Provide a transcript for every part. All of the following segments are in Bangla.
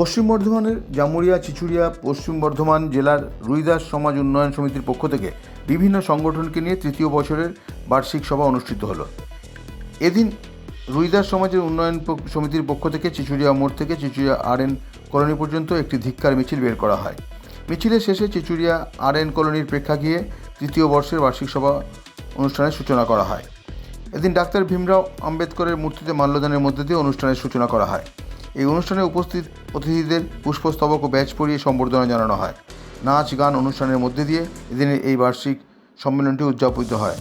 পশ্চিম বর্ধমানের জামুরিয়া চিচুড়িয়া পশ্চিম বর্ধমান জেলার রুইদাস সমাজ উন্নয়ন সমিতির পক্ষ থেকে বিভিন্ন সংগঠনকে নিয়ে তৃতীয় বছরের বার্ষিক সভা অনুষ্ঠিত হলো। এদিন রুইদাস সমাজের উন্নয়ন সমিতির পক্ষ থেকে চিচুড়িয়া মোড় থেকে চিচুড়িয়া আর এন কলোনি পর্যন্ত একটি ধিক্কার মিছিল বের করা হয়। মিছিলের শেষে চিচুড়িয়া আর এন কলোনির প্রেক্ষাগৃহে তৃতীয় বর্ষের বার্ষিক সভা অনুষ্ঠানের সূচনা করা হয়। এদিন ডাক্তার ভীমরাও আম্বেদকরের মূর্তিতে মাল্যদানের মধ্যে দিয়ে অনুষ্ঠানের সূচনা করা হয়। এই অনুষ্ঠানে উপস্থিত অতিথিদের পুষ্পস্তবক ও ব্যাচ পরিয়ে সম্বর্ধনা জানানো হয়। নাচ, গান অনুষ্ঠানের মধ্যে দিয়ে এদিনের এই বার্ষিক সম্মেলনটি উদযাপিত হয়।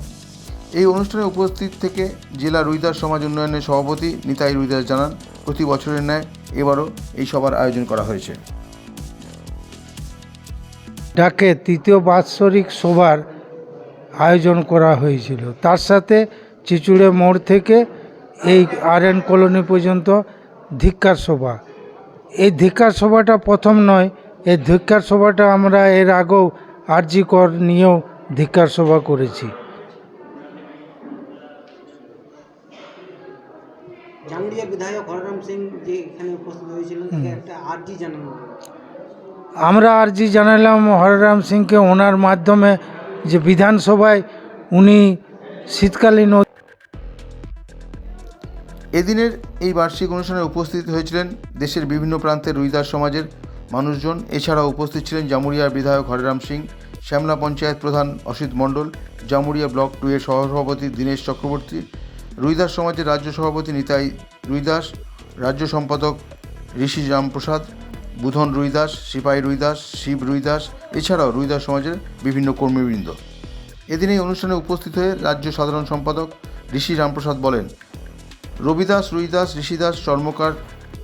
এই অনুষ্ঠানে উপস্থিত থেকে জেলা রুইদাস সমাজ উন্নয়নের সভাপতি নিতাই রুইদাস জানান, প্রতি বছরের ন্যায় এবারও এই সভার আয়োজন করা হয়েছে। ডাকে তৃতীয় বাৎসরিক সভার আয়োজন করা হয়েছিল। তার সাথে চিচুড়ে মোড় থেকে এই আর এন কলোনি পর্যন্ত ধিক্কার সভা। এই ধিক্কার সভাটা প্রথম নয় এই ধিক্কার সভাটা আমরা এর আগেও আরজি কর নিয়েও ধিক্কার সভা করেছি। বিধায়ক হররাম সিং যে এখানে উপস্থিত হয়েছিলেন একটা আর্জি জানানো আমরা আরজি জানালাম হররাম সিংকে ওনার মাধ্যমে যে বিধানসভায় উনি শীতকালীন এদিনের এই বার্ষিক অনুষ্ঠানে উপস্থিত হয়েছিলেন দেশের বিভিন্ন প্রান্তের রুইদাস সমাজের মানুষজন। এছাড়াও উপস্থিত ছিলেন জামুরিয়ার বিধায়ক হরিরাম সিং, শ্যামলা পঞ্চায়েত প্রধান অসিত মণ্ডল, জামুরিয়া ব্লক টু এর সহসভাপতি দীনেশ চক্রবর্তী, রুইদাস সমাজের রাজ্য সভাপতি নিতাই রুইদাস, রাজ্য সম্পাদক ঋষি রামপ্রসাদ, বুধন রুইদাস, সিপাই রুইদাস, শিব রুইদাস, এছাড়াও রুইদাস সমাজের বিভিন্ন কর্মীবৃন্দ। এদিন এই অনুষ্ঠানে উপস্থিত হয়ে রাজ্য সাধারণ সম্পাদক ঋষি রামপ্রসাদ বলেন রবিদাস, রুইদাস, ঋষিদাস, চর্মকার,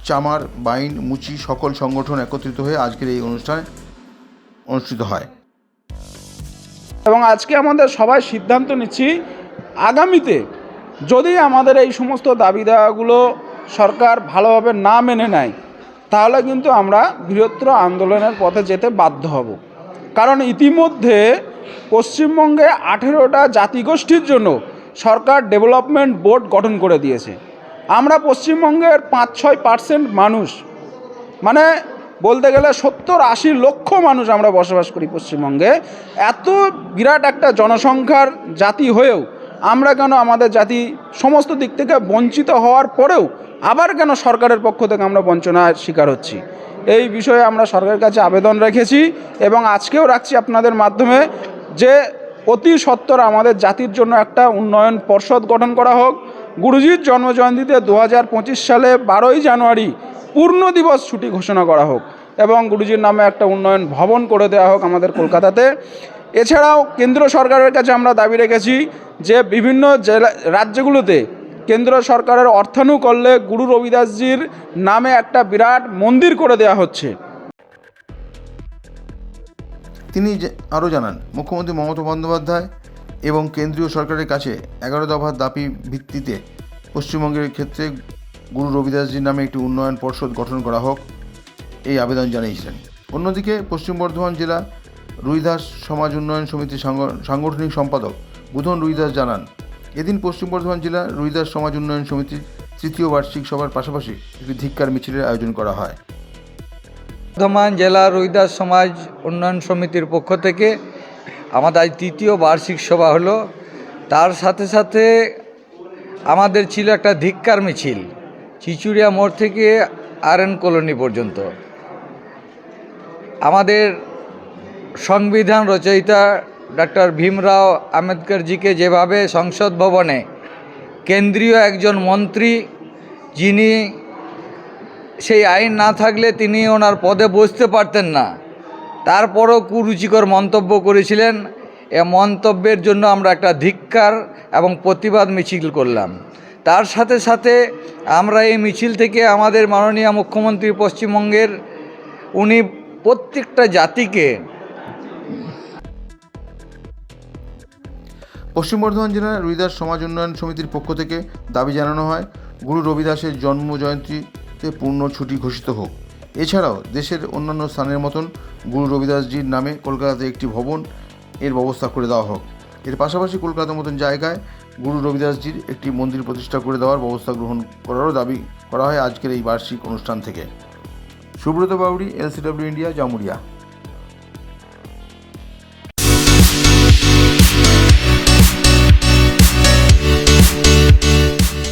চামার, বাইন, মুচি সকল সংগঠন একত্রিত হয়ে আজকের এই অনুষ্ঠানে অনুষ্ঠিত হয়। এবং আজকে আমাদের সবাই সিদ্ধান্ত নিচ্ছি, আগামীতে যদি আমাদের এই সমস্ত দাবি দেওয়াগুলো সরকার ভালোভাবে না মেনে নেয়, তাহলে কিন্তু আমরা বৃহত্তর আন্দোলনের পথে যেতে বাধ্য হব। কারণ ইতিমধ্যে পশ্চিমবঙ্গে আঠেরোটা জাতিগোষ্ঠীর জন্য সরকার ডেভেলপমেন্ট বোর্ড গঠন করে দিয়েছে। আমরা পশ্চিমবঙ্গের পাঁচ ছয় পার্সেন্ট মানুষ। মানে বলতে গেলে সত্তর আশি লক্ষ মানুষ আমরা বসবাস করি পশ্চিমবঙ্গে। এত বিরাট একটা জনসংখ্যার জাতি হয়েও আমরা কেন আমাদের জাতি সমস্ত দিক থেকে বঞ্চিত হওয়ার পরেও আবার কেন সরকারের পক্ষ থেকে আমরা বঞ্চনার শিকার হচ্ছি? এই বিষয়ে আমরা সরকারের কাছে আবেদন রেখেছি এবং আজকেও রাখছি আপনাদের মাধ্যমে যে অতি সত্বর আমাদের জাতির জন্য একটা উন্নয়ন পর্ষদ গঠন করা হোক। গুরুজির জন্মজয়ন্তীতে দু হাজার পঁচিশ সালে বারোই জানুয়ারি পূর্ণ দিবস ছুটি ঘোষণা করা হোক এবং গুরুজির নামে একটা উন্নয়ন ভবন করে দেওয়া হোক আমাদের কলকাতাতে। এছাড়াও কেন্দ্র সরকারের কাছে আমরা দাবি রেখেছি যে বিভিন্ন জেলা, রাজ্যগুলোতে কেন্দ্র সরকারের অর্থানু করলে গুরু রবিদাসজির নামে একটা বিরাট মন্দির করে দেওয়া হচ্ছে। তিনি আরও জানান, মুখ্যমন্ত্রী মমতা বন্দ্যোপাধ্যায় এবং কেন্দ্রীয় সরকারের কাছে এগারো দফার দাবি ভিত্তিতে পশ্চিমবঙ্গের ক্ষেত্রে গুরু রবিদাসজির নামে একটি উন্নয়ন পর্ষদ গঠন করা হোক এই আবেদন জানিয়েছিলেন। অন্যদিকে পশ্চিম বর্ধমান জেলা রুইদাস সমাজ উন্নয়ন সমিতির সাংগঠনিক সম্পাদক বুধন রুইদাস জানান, এদিন পশ্চিম বর্ধমান জেলা রুইদাস সমাজ উন্নয়ন সমিতির তৃতীয় বার্ষিক সভার পাশাপাশি একটি ধিক্কার মিছিলের আয়োজন করা হয়। বর্ধমান জেলা রুইদাস সমাজ উন্নয়ন সমিতির পক্ষ থেকে আমাদের আজ তৃতীয় বার্ষিক সভা হলো। তার সাথে সাথে আমাদের ছিল একটা ধিক্কার মিছিল, চিচুড়িয়া মোড় থেকে আর এন কলোনি পর্যন্ত। আমাদের সংবিধান রচয়িতা ডক্টর ভীমরাও আম্বেদকরজিকে যেভাবে সংসদ ভবনে কেন্দ্রীয় একজন মন্ত্রী, যিনি সেই আইন না থাকলে তিনি ওনার পদে বসতে পারতেন না। তারপরও কুরুচিকর মন্তব্য করেছিলেন। এ মন্তব্যের জন্য আমরা একটা ধিক্কার এবং প্রতিবাদ মিছিল করলাম। তার সাথে সাথে আমরা এই মিছিল থেকে আমাদের মাননীয় মুখ্যমন্ত্রী পশ্চিমবঙ্গের, উনি প্রত্যেকটা জাতিকে পশ্চিম বর্ধমান জেলার রুইদাস সমাজ উন্নয়ন সমিতির পক্ষ থেকে দাবি জানানো হয়, গুরু রবিদাসের জন্ম জয়ন্তীতে পূর্ণ ছুটি ঘোষিত হোক। এছাড়াও দেশের অন্যান্য স্থানের মতন গুরু রবিদাসজির নামে কলকাতাতে একটি ভবন এর ব্যবস্থা করে দেওয়া হোক। এর পাশাপাশি কলকাতার মতন জায়গায় গুরু রবিদাসজির একটি মন্দির প্রতিষ্ঠা করে দেওয়ার ব্যবস্থা গ্রহণ করারও দাবি করা হয় আজকের এই বার্ষিক অনুষ্ঠান থেকে। Subrata Bauri LCW India, Jamuria.